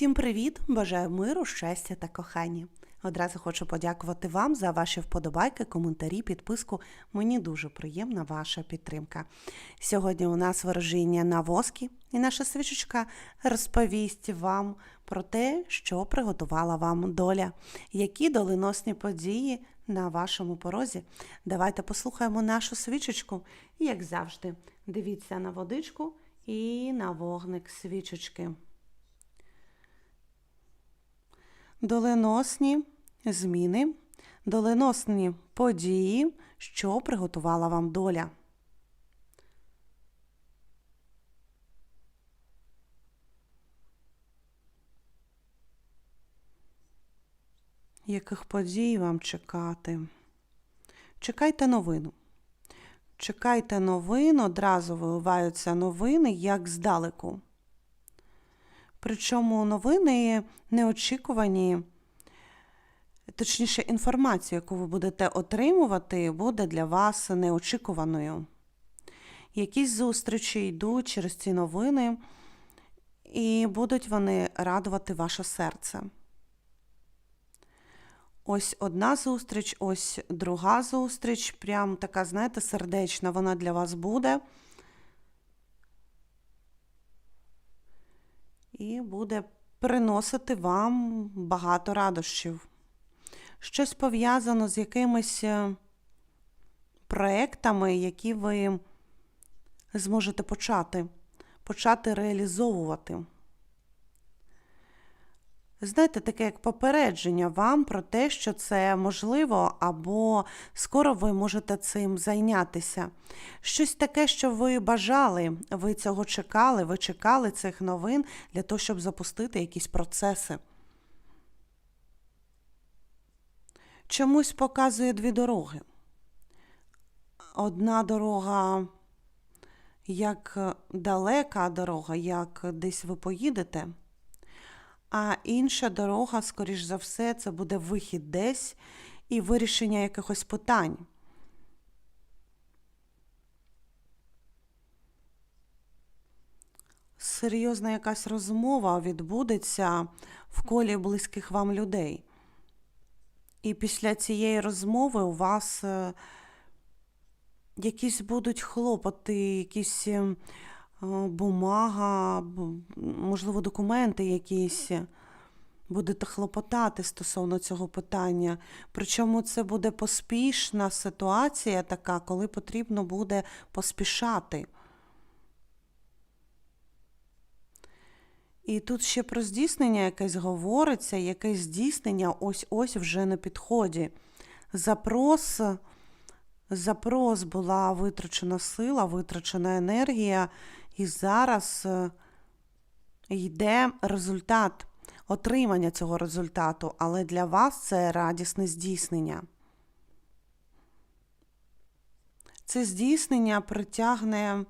Всім привіт! Бажаю миру, щастя та кохання. Одразу хочу подякувати вам за ваші вподобайки, коментарі, підписку. Мені дуже приємна ваша підтримка. Сьогодні у нас ворожіння на воскі, і наша свічечка розповість вам про те, що приготувала вам доля, які доленосні події на вашому порозі. Давайте послухаємо нашу свічечку. І, як завжди, дивіться на водичку і на вогник свічечки. Доленосні зміни, доленосні події, що приготувала вам доля. Яких подій вам чекати? Чекайте новину. Чекайте новин, одразу виливаються новини, як здалеку. Причому новини неочікувані, точніше, інформація, яку ви будете отримувати, буде для вас неочікуваною. Якісь зустрічі йдуть через ці новини, і будуть вони радувати ваше серце. Ось одна зустріч, ось друга зустріч, прям така, знаєте, сердечна вона для вас буде. І буде приносити вам багато радощів. Щось пов'язано з якимись е, проектами, які ви зможете почати, почати реалізовувати. Знаєте, таке як попередження вам про те, що це можливо, або скоро ви можете цим зайнятися. Щось таке, що ви бажали, ви цього чекали, ви чекали цих новин для того, щоб запустити якісь процеси. Чомусь показує дві дороги. Одна дорога, як далека дорога, як десь ви поїдете. А інша дорога, скоріш за все, це буде вихід десь і вирішення якихось питань. Серйозна якась розмова відбудеться в колі близьких вам людей. І після цієї розмови у вас е, якісь будуть хлопоти, якісь е, бумага, можливо, документи якісь. Будете хлопотати стосовно цього питання. Причому це буде поспішна ситуація така, коли потрібно буде поспішати. І тут ще про здійснення якесь говориться, якесь здійснення ось-ось вже на підході. Запрос запрос була витрачена сила, витрачена енергія, і зараз е, йде результат отримання цього результату, але для вас це радісне здійснення. Це здійснення притягне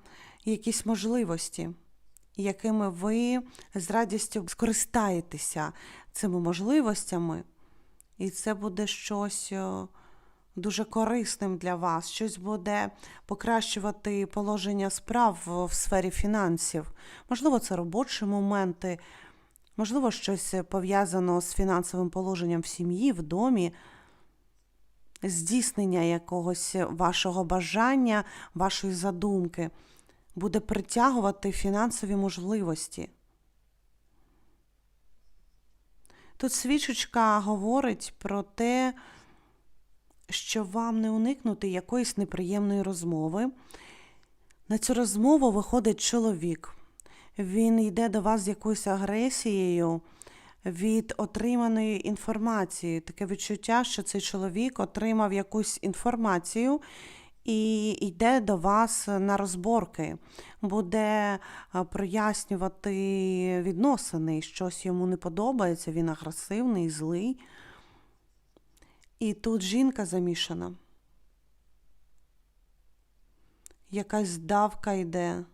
якісь можливості, якими ви з радістю скористаєтеся цими можливостями, і це буде щось е, дуже корисним для вас, щось буде покращувати положення справ в сфері фінансів. Можливо, це робочі моменти, можливо, щось пов'язано з фінансовим положенням в сім'ї, в домі. Здійснення якогось вашого бажання, вашої задумки буде притягувати фінансові можливості. Тут свічечка говорить про те, що вам не уникнути якоїсь неприємної розмови. На цю розмову виходить чоловік. Він йде до вас з якоюсь агресією від отриманої інформації. Таке відчуття, що цей чоловік отримав якусь інформацію і йде до вас на розборки, буде прояснювати відносини, щось йому не подобається, він агресивний, злий. І тут жінка замішана. Якась давка йде.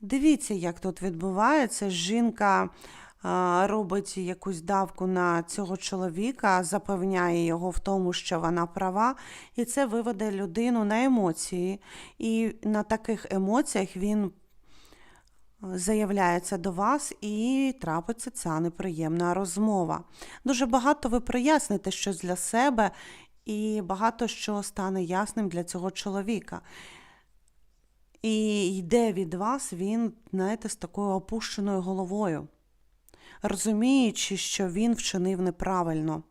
Дивіться, як тут відбувається. Жінка робить якусь давку на цього чоловіка, запевняє його в тому, що вона права, і це виведе людину на емоції. І на таких емоціях він заявляється до вас і трапиться ця неприємна розмова. Дуже багато ви проясните щось для себе, і багато що стане ясним для цього чоловіка. І йде від вас він, знаєте, з такою опущеною головою, розуміючи, що він вчинив неправильно.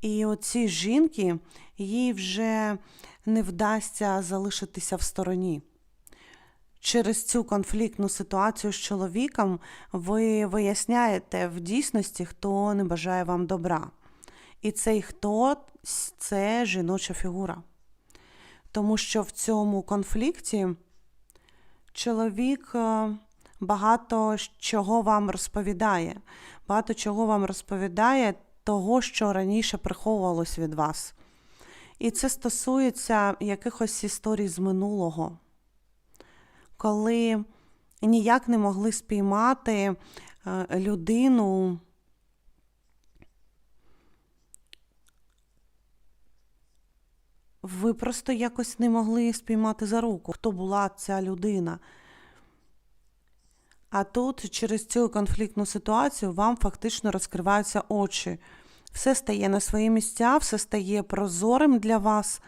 І оцій жінки їй вже не вдасться залишитися в стороні. Через цю конфліктну ситуацію з чоловіком ви виясняєте в дійсності, хто не бажає вам добра. І цей хто це жіноча фігура. Тому що в цьому конфлікті чоловік е, багато чого вам розповідає, багато чого вам розповідає того, що раніше приховувалось від вас. І це стосується якихось історій з минулого, коли ніяк не могли спіймати е, людину. Ви просто якось не могли спіймати за руку, хто була ця людина. А тут через цю конфліктну ситуацію вам фактично розкриваються очі. Все стає на свої місця, все стає прозорим для вас.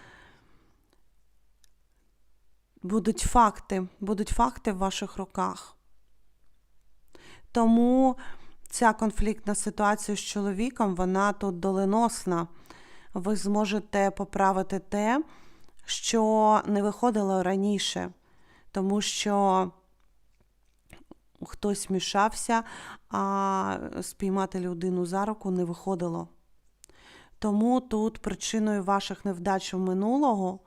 Будуть факти, будуть факти в ваших руках. Тому ця конфліктна ситуація з чоловіком, вона тут доленосна. Ви зможете поправити те, що не виходило раніше, тому що хтось мішався, а спіймати людину за руку не виходило. Тому тут причиною ваших невдач минулого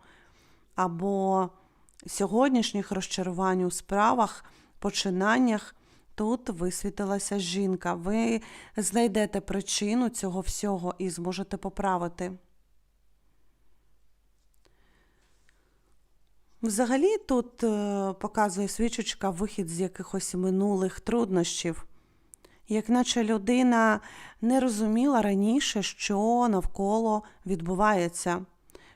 або сьогоднішніх розчарувань у справах, починаннях, тут висвітилася жінка. Ви знайдете причину цього всього і зможете поправити. Взагалі тут е, показує свічечка вихід з якихось минулих труднощів, як наче людина не розуміла раніше, що навколо відбувається.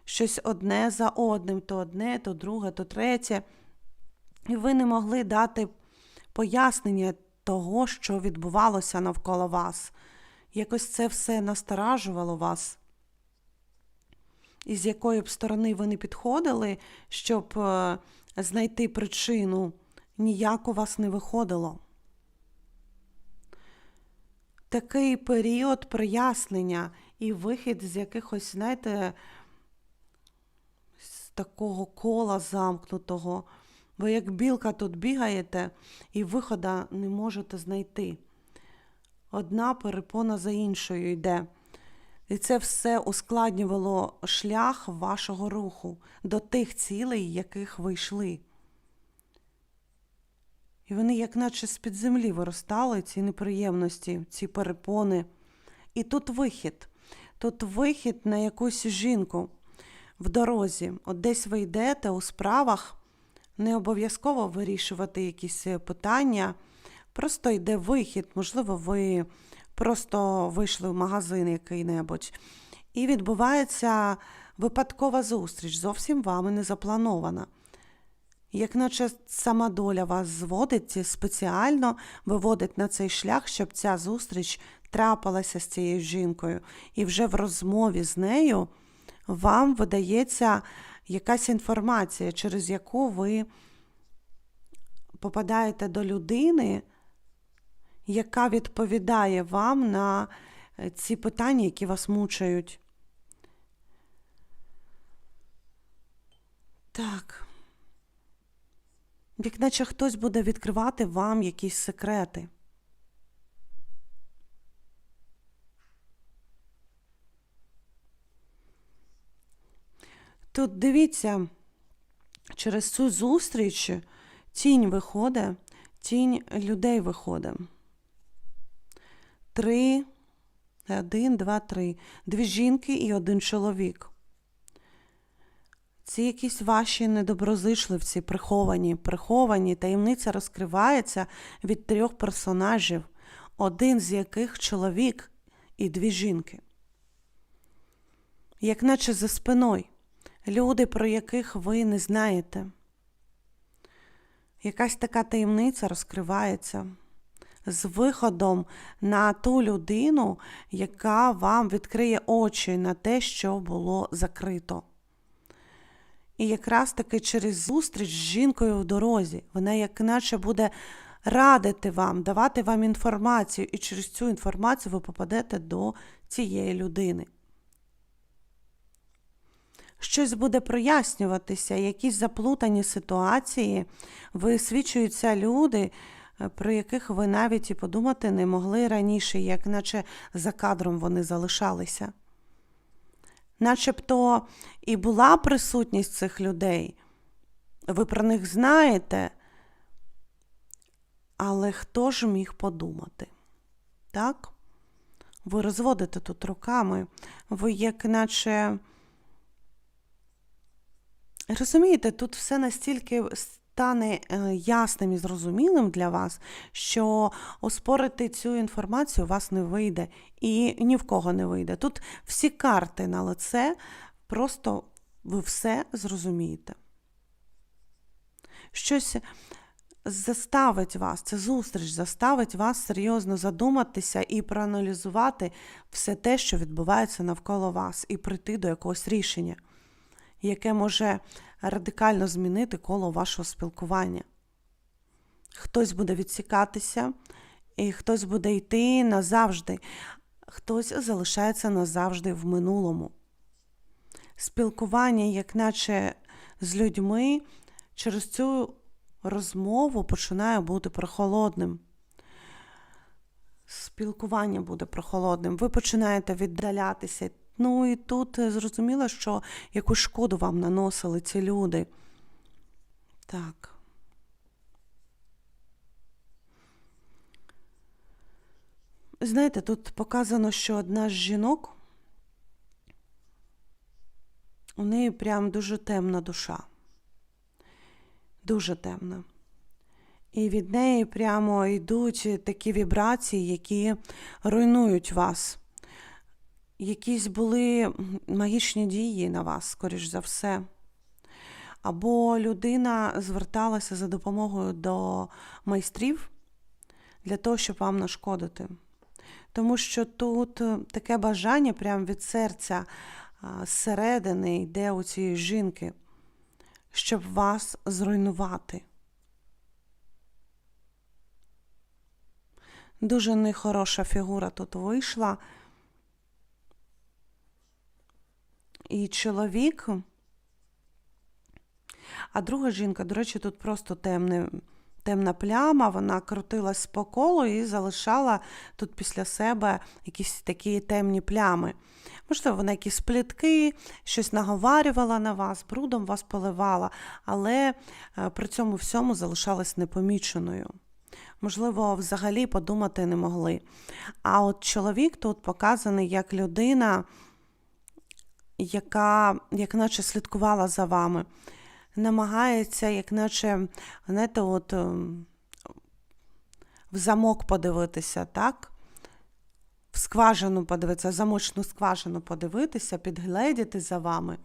Щось одне за одним, то одне, то друге, то третє. І ви не могли дати пояснення того, що відбувалося навколо вас. Якось це все насторажувало вас і з якої б сторони ви не підходили, щоб е, знайти причину, ніяк у вас не виходило. Такий період прояснення і вихід з якихось, знаєте, такого кола замкнутого. Ви як білка тут бігаєте і виходу не можете знайти. Одна перепона за іншою йде. І це все ускладнювало шлях вашого руху до тих цілей, яких ви йшли. І вони, як наче з-під землі виростали, ці неприємності, ці перепони. І тут вихід, тут вихід на якусь жінку в дорозі. От десь ви йдете у справах, не обов'язково вирішувати якісь питання, просто йде вихід, можливо, ви просто вийшли в магазин який-небудь. І відбувається випадкова зустріч, зовсім вами не запланована. Як наче сама доля вас зводить спеціально виводить на цей шлях, щоб ця зустріч трапилася з цією жінкою. І вже в розмові з нею вам видається якась інформація, через яку ви попадаєте до людини, яка відповідає вам на е, ці питання, які вас мучають. Так. Як наче хтось буде відкривати вам якісь секрети. Тут дивіться, через цю зустріч тінь виходить, тінь людей виходить. Три, один, два, три. Дві жінки і один чоловік. Ці якісь ваші недоброзичливці, приховані, приховані, таємниця розкривається від трьох персонажів, один з яких чоловік і дві жінки. Як наче за спиною, люди, про яких ви не знаєте. якась така таємниця розкривається з виходом на ту людину, яка вам відкриє очі на те, що було закрито. І якраз таки через зустріч з жінкою в дорозі, вона як наче буде радити вам, давати вам інформацію, і через цю інформацію ви попадете до цієї людини. Щось буде прояснюватися, якісь заплутані ситуації, висвічуються люди, е, про яких ви навіть і подумати не могли раніше, як наче за кадром вони залишалися. Начебто і була присутність цих людей, ви про них знаєте, але хто ж міг подумати? Так? Ви розводите тут руками, ви як наче. Розумієте, тут все настільки стане е, ясним і зрозумілим для вас, що оспорити цю інформацію у вас не вийде і ні в кого не вийде. Тут всі карти на лице, просто ви все зрозумієте. Щось заставить вас, ця зустріч заставить вас серйозно задуматися і проаналізувати все те, що відбувається навколо вас, і прийти до якогось рішення, яке може радикально змінити коло вашого спілкування. Хтось буде відсікатися, і хтось буде йти назавжди, хтось залишається назавжди в минулому. Спілкування, як наче з людьми, через цю розмову починає бути прохолодним. Спілкування буде прохолодним. Ви починаєте віддалятися. Ну і тут е, зрозуміло, що яку шкоду вам наносили ці люди. Так. Знаєте, тут показано, що одна з жінок, у неї прям дуже темна душа. Дуже темна. І від неї прямо йдуть такі вібрації, які руйнують вас. Якісь були магічні дії на вас, скоріш за все. Або людина зверталася за допомогою до майстрів для того, щоб вам нашкодити. Тому що тут таке бажання прямо від серця зсередини йде у цієї жінки, щоб вас зруйнувати. Дуже нехороша фігура тут вийшла. І чоловік, а друга жінка, до речі, тут просто темне, темна пляма, вона крутилась по колу і залишала тут після себе якісь такі темні плями. Можливо, вона якісь плітки, щось наговарювала на вас, брудом вас поливала, але е, при цьому всьому залишалась непоміченою. Можливо, взагалі подумати не могли. А от чоловік тут показаний як людина, яка, як наче слідкувала за вами, намагається, як наче, знаєте, от ем, в замок подивитися, так? В скважину подивитися, замочну скважину подивитися, підгледіти за вами.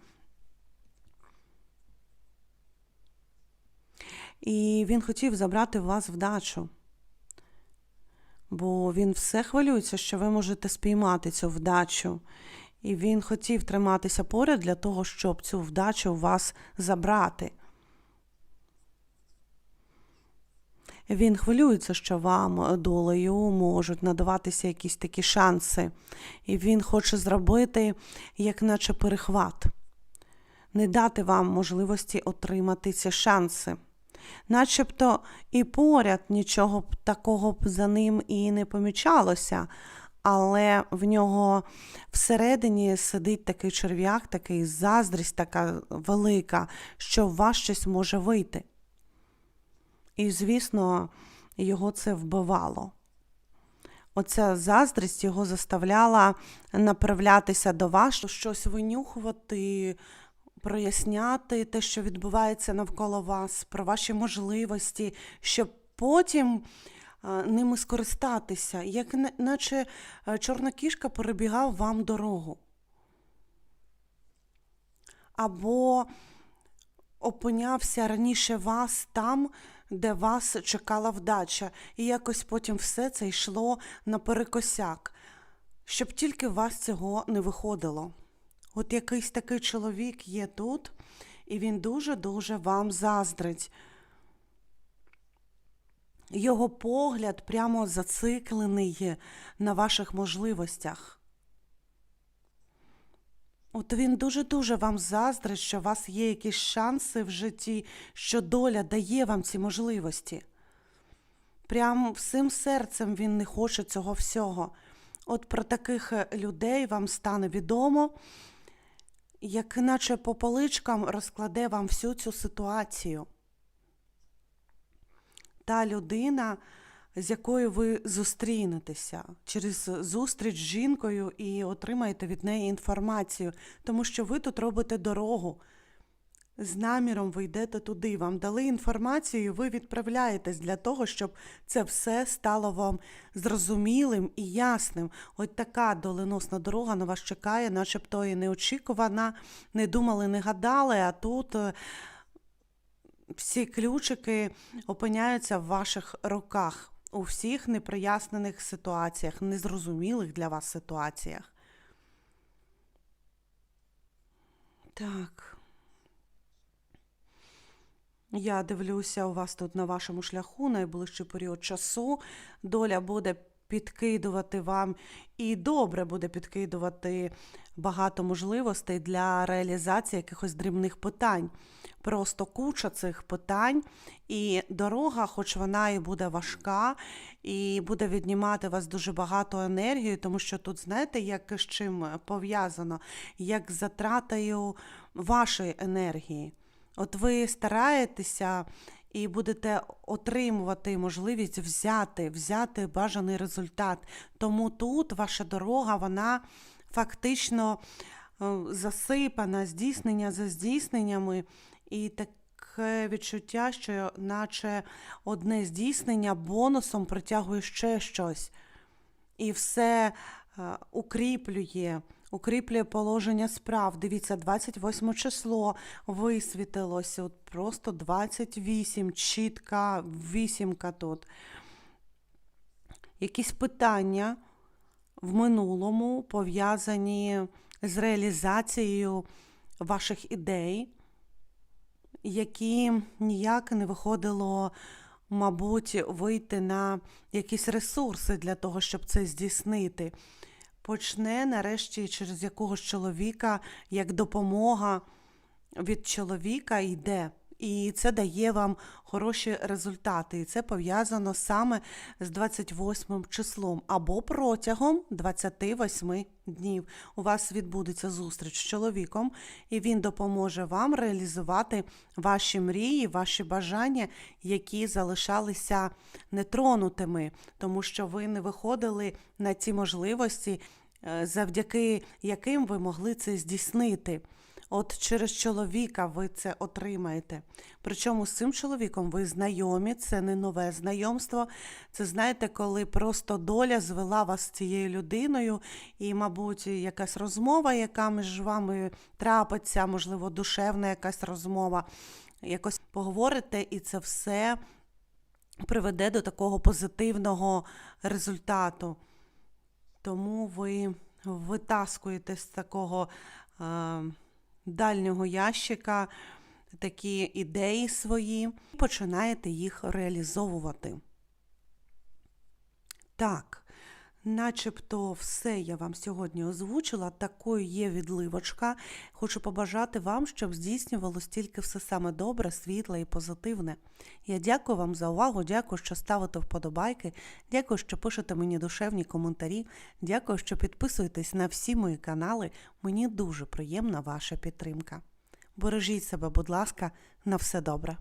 І він хотів забрати вас вдачу. Бо він все хвилюється, що ви можете спіймати цю вдачу. І він хотів триматися поряд для того, щоб цю вдачу у вас забрати. Він хвилюється, що вам долею можуть надаватися якісь такі шанси. І він хоче зробити, як наче перехват, не дати вам можливості отримати ці шанси. Начебто і поряд нічого такого за ним і не помічалося, але в нього всередині сидить такий черв'як, такий заздрість така велика, що в вас щось може вийти. І, звісно, його це вбивало. Оця заздрість його заставляла направлятися до вас, щось винюхувати, проясняти те, що відбувається навколо вас, про ваші можливості, щоб потім ними скористатися, як наче чорна кішка перебігав вам дорогу. Або опинявся раніше вас там, де вас чекала вдача, і якось потім все це йшло наперекосяк, щоб тільки вас цього не виходило. От якийсь такий чоловік є тут, і він дуже-дуже вам заздрить. Його погляд прямо зациклений на ваших можливостях. От він дуже-дуже вам заздрить, що у вас є якісь шанси в житті, що доля дає вам ці можливості. Прям всім серцем він не хоче цього всього. От про таких е, людей вам стане відомо, як наче по поличкам розкладе вам всю цю ситуацію. Та людина, з якою ви зустрінетеся через зустріч з жінкою і отримаєте від неї інформацію, тому що ви тут робите дорогу. З наміром ви йдете туди, вам дали інформацію, і ви відправляєтесь для того, щоб це все стало вам зрозумілим і ясним. От така доленосна дорога на вас чекає, начебто і неочікувана, не думали, не гадали, а тут е, всі ключики опиняються в ваших руках у всіх неприяснених ситуаціях, незрозумілих для вас ситуаціях. Так. Я дивлюся у вас тут на вашому шляху найближчий період часу. Доля буде підкидувати вам і добре буде підкидувати багато можливостей для реалізації якихось дрібних питань. Просто куча цих питань, і дорога, хоч вона і буде важка, і буде віднімати вас дуже багато енергії, тому що тут, знаєте, як з чим пов'язано, як з затратою вашої енергії. От ви стараєтеся і будете отримувати можливість взяти, взяти бажаний результат. Тому тут ваша дорога, вона фактично е, засипана здійснення за здійсненнями, і таке відчуття, що наче одне здійснення бонусом притягує ще щось. І все е, укріплює, укріплює положення справ. Дивіться, 28 число висвітилося. От просто 28, чітка вісімка тут. Якісь питання в минулому пов'язані з реалізацією ваших ідей, які ніяк не виходило, мабуть, вийти на якісь ресурси для того, щоб це здійснити. Почне нарешті через якогось чоловіка, як допомога від чоловіка йде. І це дає вам хороші результати. І це пов'язано саме з 28 числом або протягом 28 днів. У вас відбудеться зустріч з чоловіком, і він допоможе вам реалізувати ваші мрії, ваші бажання, які залишалися нетронутими, тому що ви не виходили на ці можливості, е, завдяки яким ви могли це здійснити. От через чоловіка ви це отримаєте. Причому з цим чоловіком ви знайомі, це не нове знайомство. Це знаєте, коли просто доля звела вас з цією людиною, і, мабуть, якась розмова, яка між вами трапиться, можливо, душевна якась розмова. Якось поговорите, і це все приведе до такого позитивного результату. Тому ви витаскуєте з такого. Е дальнього ящика такі ідеї свої і починаєте їх реалізовувати. Так, начебто все я вам сьогодні озвучила, такою є відливочка. Хочу побажати вам, щоб здійснювалось тільки все саме добре, світле і позитивне. Я дякую вам за увагу, дякую, що ставите вподобайки, дякую, що пишете мені душевні коментарі, дякую, що підписуєтесь на всі мої канали. Мені дуже приємна ваша підтримка. Бережіть себе, будь ласка, на все добре.